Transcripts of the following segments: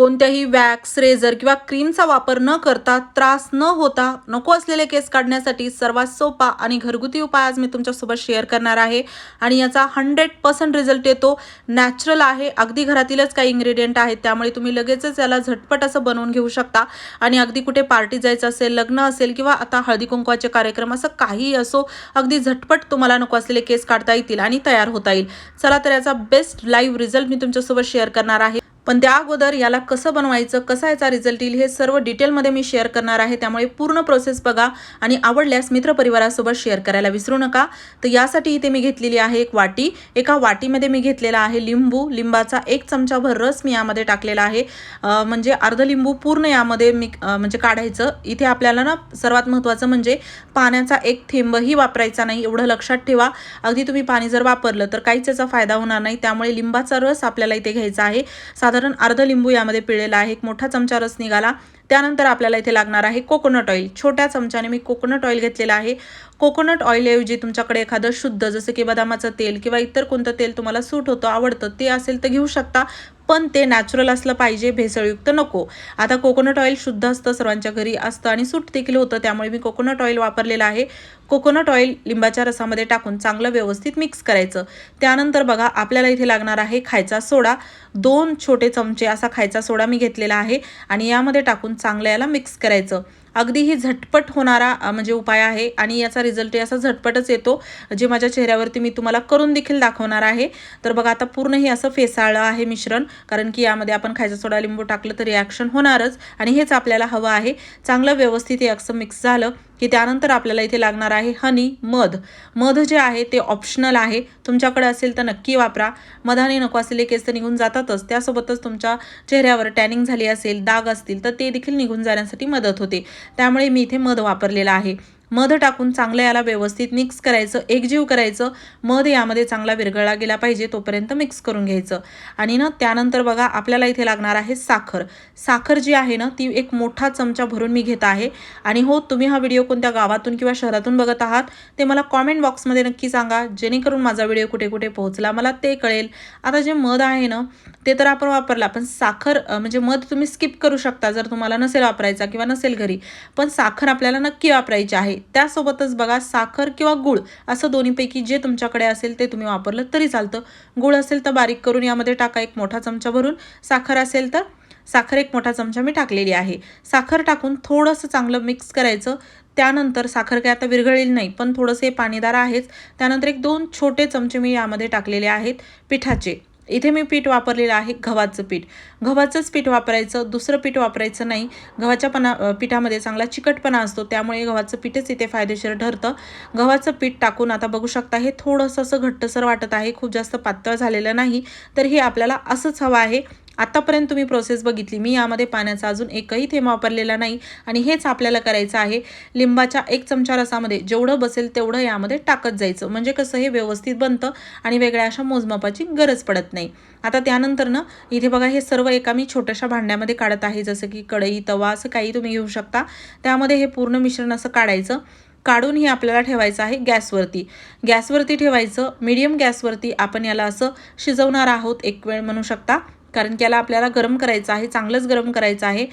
कोणत्याही wax razor किंवा क्रीमचा वापर न करता त्रास न होता नको असलेले केस काढण्यासाठी सर्वात सोपा आणि घरगुती उपाय आज मी तुमच्यासोबत शेअर करणार आहे. आणि याचा हंड्रेड पर्सेंट रिझल्ट येतो. नॅचरल आहे. अगदी घरातीलच काही इन्ग्रेडियंट आहेत. त्यामुळे तुम्ही लगेचच याला झटपट असं बनवून घेऊ शकता. आणि अगदी कुठे पार्टी जायचं असेल लग्न असेल किंवा आता हळदी कुंकवाचे कार्यक्रम असं काहीही असो अगदी झटपट तुम्हाला नको असलेले केस काढता येतील आणि तयार होता येईल. चला तर याचा बेस्ट लाईव्ह रिझल्ट मी तुमच्यासोबत शेअर करणार आहे. पण त्या अगोदर याला कसं बनवायचं कसा याचा रिझल्ट येईल हे सर्व डिटेलमध्ये मी शेअर करणार आहे. त्यामुळे पूर्ण प्रोसेस बघा आणि आवडल्यास मित्रपरिवारासोबत शेअर करायला विसरू नका. तर यासाठी इथे मी घेतलेली आहे एक वाटी. एका वाटीमध्ये मी घेतलेला आहे लिंबू. लिंबाचा एक चमचाभर रस मी यामध्ये टाकलेला आहे. म्हणजे अर्ध लिंबू पूर्ण यामध्ये मी म्हणजे काढायचं. इथे आपल्याला ना सर्वात महत्त्वाचं म्हणजे पाण्याचा एक थेंबही वापरायचा नाही एवढं लक्षात ठेवा. अगदी तुम्ही पाणी जर वापरलं तर काहीच याचा फायदा होणार नाही. त्यामुळे लिंबाचा रस आपल्याला इथे घ्यायचा आहे. साधारण अर्ध लिंबू यामध्ये पिळलेला आहे. एक मोठा चमचा रस निघाला. त्यानंतर आपल्याला इथे लागणार आहे कोकोनट ऑइल छोट्या चमच्याने मी कोकोनट ऑइल घेतलेला आहे. कोकोनट ऑइलऐवजी तुमच्याकडे एखादं शुद्ध जसं की बदामाचं तेल किंवा इतर कोणतं तेल तुम्हाला सूट होतं आवडतं ते असेल तर घेऊ शकता. पण ते नॅचरल असलं पाहिजे भेसळयुक्त नको. आता कोकोनट ऑइल शुद्ध असतं सर्वांच्या घरी असतं आणि सूट देखील होतं त्यामुळे मी कोकोनट ऑइल वापरलेलं आहे. कोकोनट ऑइल लिंबाच्या रसामध्ये टाकून चांगलं व्यवस्थित मिक्स करायचं. त्यानंतर बघा आपल्याला इथे लागणार आहे खायचा सोडा. दोन छोटे चमचे असा खायचा सोडा मी घेतलेला आहे आणि यामध्ये टाकून चांगलं याला मिक्स करायचं. अगदी ही झटपट होणारा म्हणजे उपाय आहे आणि याचा रिझल्ट असा झटपटच येतो जे माझ्या चेहऱ्यावरती मी तुम्हाला करून देखील दाखवणार आहे. तर बघा आता पूर्ण हे असं फेसाळलं आहे मिश्रण कारण की यामध्ये आपण खायचा सोडा लिंबू टाकलं तर रिॲक्शन होणारच आणि हेच आपल्याला हवं आहे. चांगलं व्यवस्थित हे असं मिक्स झालं. की त्यानंतर आपल्याला इथे लागणार आहे हनी मध. मध जे आहे ते ऑप्शनल आहे. तुमच्याकडे असेल तर नक्की वापरा. मधाने नको असलेले केस तर निघून जातातच. त्यासोबतच तुमच्या चेहऱ्यावर टॅनिंग झाली असेल दाग असतील तर ते देखील निघून जाण्यासाठी मदत होते. त्यामुळे मी इथे मध वापरलेला आहे. मध टाकून चांगलं याला व्यवस्थित मिक्स करायचं एकजीव करायचं. मध यामध्ये चांगला विरघळला गेला पाहिजे तोपर्यंत मिक्स करून घ्यायचं. आणि ना त्यानंतर बघा आपल्याला इथे लागणार आहे साखर. साखर जी आहे ना ती एक मोठा चमचा भरून मी घेत आहे. आणि हो तुम्ही हा व्हिडिओ कोणत्या गावातून किंवा शहरातून बघत आहात ते मला कॉमेंट बॉक्समध्ये नक्की सांगा. जेणेकरून माझा व्हिडिओ कुठे कुठे पोहोचला मला ते कळेल. आता जे मध आहे ना ते तर आपण वापरला पण साखर म्हणजे मध तुम्ही स्किप करू शकता जर तुम्हाला नसेल वापरायचा किंवा नसेल घरी. पण साखर आपल्याला नक्की वापरायची आहे. त्यासोबतच बघा साखर किंवा गुळ असं दोन्हीपैकी जे तुमच्याकडे असेल ते तुम्ही वापरलं तरी चालतं. गुळ असेल तर बारीक करून यामध्ये टाका एक मोठा चमचा भरून. साखर असेल तर साखर एक मोठा चमचा मी टाकलेली आहे. साखर टाकून थोडंसं चांगलं मिक्स करायचं. त्यानंतर साखर काय आता विरघळेल नाही पण थोडंसं हे पाणीदार आहेच. त्यानंतर एक दोन छोटे चमचे मी यामध्ये टाकलेले आहेत पिठाचे. इथे मी पीठ वापरलेलं आहे गव्हाचं पीठ. गव्हाचंच पीठ वापरायचं दुसरं पीठ वापरायचं नाही. गव्हाच्या पणा पिठामध्ये चांगला चिकटपणा असतो त्यामुळे गव्हाचं पीठच इथे फायदेशीर ठरतं. गव्हाचं पीठ टाकून आता बघू शकता हे थोडंसं असं घट्टसर वाटत आहे खूप जास्त पातळ झालेलं नाही तर हे आपल्याला असंच हवं आहे. आत्तापर्यंत तुम्ही प्रोसेस बघितली. मी यामध्ये पाण्याचा अजून एकही थेंब वापरलेला नाही आणि हेच आपल्याला करायचं आहे. लिंबाच्या एक चमचा रसामध्ये जेवढं बसेल तेवढं यामध्ये टाकत जायचं. म्हणजे कसं हे व्यवस्थित बनतं आणि वेगळ्या अशा मोजमापाची गरज पडत नाही. आता त्यानंतर ना इथे बघा हे सर्व एका मी छोट्याशा भांड्यामध्ये काढत आहे. जसं की कढई तवा असं काही तुम्ही घेऊ शकता. त्यामध्ये हे पूर्ण मिश्रण असं काढायचं. काढून हे आपल्याला ठेवायचं आहे गॅसवरती. गॅसवरती ठेवायचं. मीडियम गॅसवरती आपण याला असं शिजवणार आहोत. एक वेळ म्हणू शकता. कारण की याला आपल्याला गरम करायचं आहे चांगलंच गरम करायचं आहे.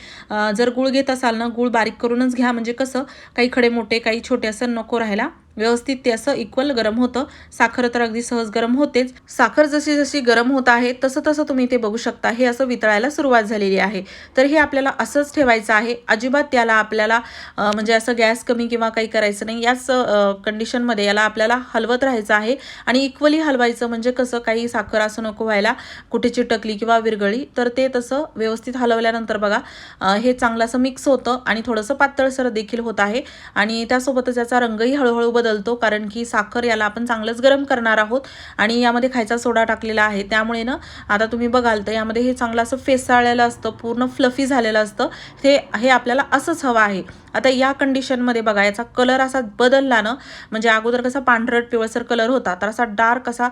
जर गूळ घेत असाल ना गूळ बारीक करूनच घ्या. म्हणजे कसं काही खडे मोठे काही छोटे असं नको राहायला. व्यवस्थित ते असं इक्वल गरम होतं. साखर तर अगदी सहज गरम होतेच. साखर जशी जशी गरम होत आहे तसं तसं तुम्ही ते बघू शकता. हे असं वितळायला सुरुवात झालेली आहे. तर हे आपल्याला असंच ठेवायचं आहे. अजिबात त्याला आपल्याला म्हणजे असं गॅस कमी किंवा काही करायचं नाही. याच कंडिशनमध्ये याला आपल्याला हलवत राहायचं आहे. आणि इक्वली हलवायचं म्हणजे कसं? काही साखर असं नको व्हायला. कुठे चिटकली किंवा विरगळी तर ते तसं व्यवस्थित हलवल्यानंतर बघा हे चांगलं असं मिक्स होतं. आणि थोडंसं पातळसर देखील होत आहे. आणि त्यासोबतच याचा रंगही हळूहळू बदलतो कारण की साखर याला आपण चांगलंच गरम करणार आहोत आणि यामध्ये खायचा सोडा टाकलेला आहे. त्यामुळे ना आता तुम्ही बघाल तर यामध्ये हे चांगलं असं फेसाळलेलं असतं पूर्ण फ्लफी झालेलं असतं. ते हे आपल्याला असंच हवं आहे. आता या कंडिशनमध्ये बघा याचा कलर असा बदलला ना म्हणजे अगोदर कसा पांढरट पिवळसर कलर होता तर असा डार्क असा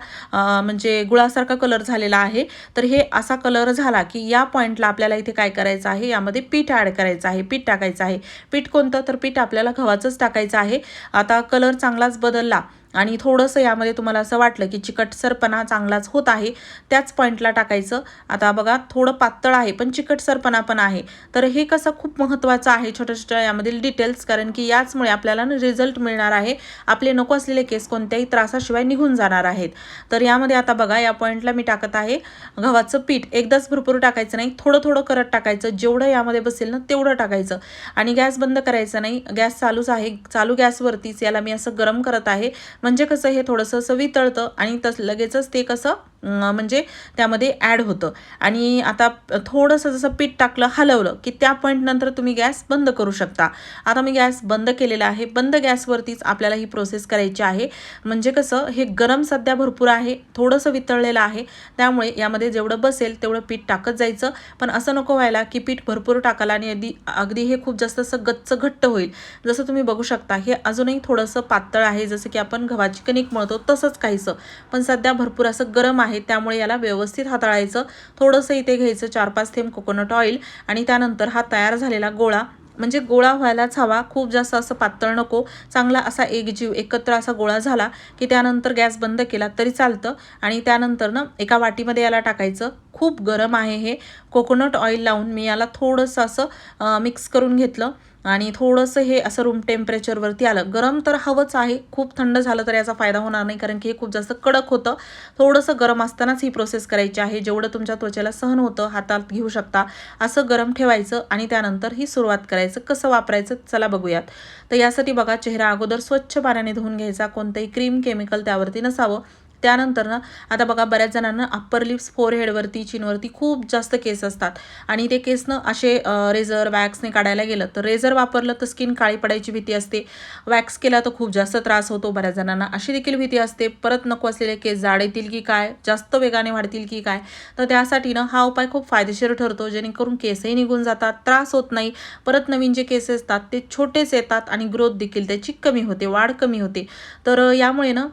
म्हणजे गुळासारखा कलर झालेला आहे. तर हे असा कलर झाला की या पॉईंटला आपल्याला इथे काय करायचं आहे? यामध्ये पीठ ॲड करायचं आहे. पीठ टाकायचं आहे. पीठ कोणतं? तर पीठ आपल्याला गव्हाचंच टाकायचं आहे. आता कलर चांगलाच बदलला. आणि थोडंसं यामध्ये तुम्हाला असं वाटलं की चिकटसरपणा चांगलाच होत आहे त्याच पॉईंटला टाकायचं. आता बघा थोडं पातळ आहे पण चिकटसरपणा पण आहे. तर हे कसं खूप महत्त्वाचं आहे छोट्या छोट्या यामधील डिटेल्स कारण की याचमुळे आपल्याला रिझल्ट मिळणार आहे. आपले नको असलेले केस कोणत्याही त्रासाशिवाय निघून जाणार आहेत. तर यामध्ये आता बघा या पॉईंटला मी टाकत आहे. गव्हाचं पीठ एकदाच भरपूर टाकायचं नाही थोडं थोडं करत टाकायचं. जेवढं यामध्ये बसेल ना तेवढं टाकायचं. आणि गॅस बंद करायचा नाही. गॅस चालूच आहे. चालू गॅसवरतीच याला मी असं गरम करत आहे. म्हणजे कसं हे थोडंसं असं वितळतं आणि तस लगेचच ते कसं म्हणजे त्यामध्ये ॲड होतं. आणि आता थोडंसं जसं पीठ टाकलं हलवलं की त्या पॉईंटनंतर तुम्ही गॅस बंद करू शकता. आता मी गॅस बंद केलेला आहे. बंद गॅसवरतीच आपल्याला ही प्रोसेस करायची आहे. म्हणजे कसं हे गरम सध्या भरपूर आहे थोडंसं वितळलेलं आहे. त्यामुळे यामध्ये जेवढं बसेल तेवढं पीठ टाकत जायचं. पण असं नको व्हायला की पीठ भरपूर टाकाल आणि अगदी अगदी हे खूप जास्त असं गच्च घट्ट होईल. जसं तुम्ही बघू शकता हे अजूनही थोडंसं पातळ आहे. जसं की आपण गव्हाची कणिक मळतो तसंच काहीसं पण सध्या भरपूर असं गरम आहे. त्यामुळे याला व्यवस्थित हाताळायचं. थोडंसं इथे घ्यायचं चार पाच थेंब कोकोनट ऑइल आणि त्यानंतर हा तयार झालेला गोळा. म्हणजे गोळा व्हायलाच हवा. खूप जास्त असं पातळ नको. चांगला असा एक जीव एकत्र असा गोळा झाला की त्यानंतर गॅस बंद केला तरी चालतं. आणि त्यानंतर ना एका वाटीमध्ये याला टाकायचं. खूप गरम आहे हे. कोकोनट ऑइल लावून मी याला थोडंसं असं मिक्स करून घेतलं. आणि थोडंसं हे असं रूम टेम्परेचरवरती आलं. गरम तर हवंच आहे. खूप थंड झालं तर याचा फायदा होणार नाही कारण की हे खूप जास्त कडक होतं. थोडंसं गरम असतानाच ही प्रोसेस करायची आहे. जेवढं तुमच्या त्वचेला सहन होतं हातात घेऊ शकता. असं गरम ठेवायचं आणि त्यानंतर ही सुरुवात करायचं. कसं वापरायचं चला बघूयात. तर यासाठी बघा चेहरा अगोदर स्वच्छ पाण्याने धुवून घ्यायचा. कोणतंही क्रीम केमिकल त्यावरती नसावं. त्यानंतर ना आता बघा बऱ्याच जणांना अप्पर लिप्स फोरहेडवरती चिनवरती खूप जास्त केस असतात. आणि ते केसनं असे रेझर वॅक्सने काढायला गेलं तर रेझर वापरलं तर स्किन काळी पडायची भीती असते. वॅक्स केला तर खूप जास्त त्रास होतो बऱ्याच जणांना. अशी देखील भीती असते. परत नको असलेले केस जाड येतील की काय? जास्त वेगाने वाढतील की काय? तर त्यासाठी ना हा उपाय खूप फायदेशीर ठरतो. जेणेकरून केसही निघून जातात त्रास होत नाही. परत नवीन जे केस असतात ते छोटेच येतात आणि ग्रोथ देखील त्याची कमी होते वाढ कमी होते. तर यामुळे ना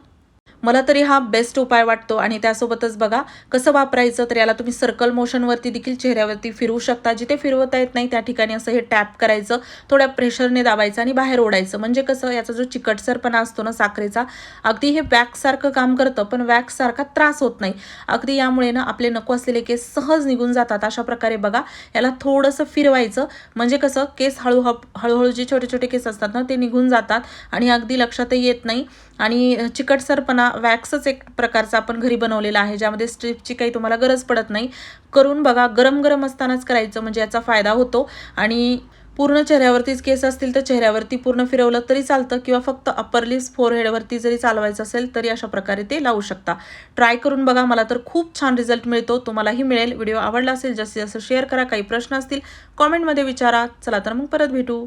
मला तरी हा बेस्ट उपाय वाटतो आणि त्यासोबतच बघा कसं वापरायचं तर याला तुम्ही सर्कल मोशनवरती देखील चेहऱ्यावरती फिरवू शकता. जिथे फिरवता येत नाही त्या ठिकाणी असं हे टॅप करायचं थोड्या प्रेशरने दाबायचं आणि बाहेर ओढायचं. म्हणजे कसं याचा जो चिकटसरपणा असतो ना साखरेचा अगदी हे वॅक्ससारखं काम करतं पण वॅक्ससारखा त्रास होत नाही. अगदी यामुळे ना आपले नको असलेले केस सहज निघून जातात. अशा प्रकारे बघा याला थोडंसं फिरवायचं. म्हणजे कसं केस हळूहळू हळूहळू जे छोटे छोटे केस असतात ना ते निघून जातात आणि अगदी लक्षातही येत नाही. आणि चिकटसरपणा वॅक्सच एक प्रकारचा आपण घरी बनवलेला आहे ज्यामध्ये स्ट्रिपची काही तुम्हाला गरज पडत नाही. करून बघा गरम गरम असतानाच करायचं म्हणजे याचा फायदा होतो. आणि पूर्ण चेहऱ्यावरतीच केस असतील तर चेहऱ्यावरती पूर्ण फिरवलं तरी चालतं किंवा फक्त अप्पर लिप्स फोरहेडवरती जरी चालवायचं असेल तरी अशा प्रकारे ते लावू शकता. ट्राय करून बघा मला तर खूप छान रिझल्ट मिळतो तुम्हालाही मिळेल. व्हिडिओ आवडला असेल जास्तीत जास्त शेअर करा. काही प्रश्न असतील कॉमेंटमध्ये विचारा. चला तर मग परत भेटू.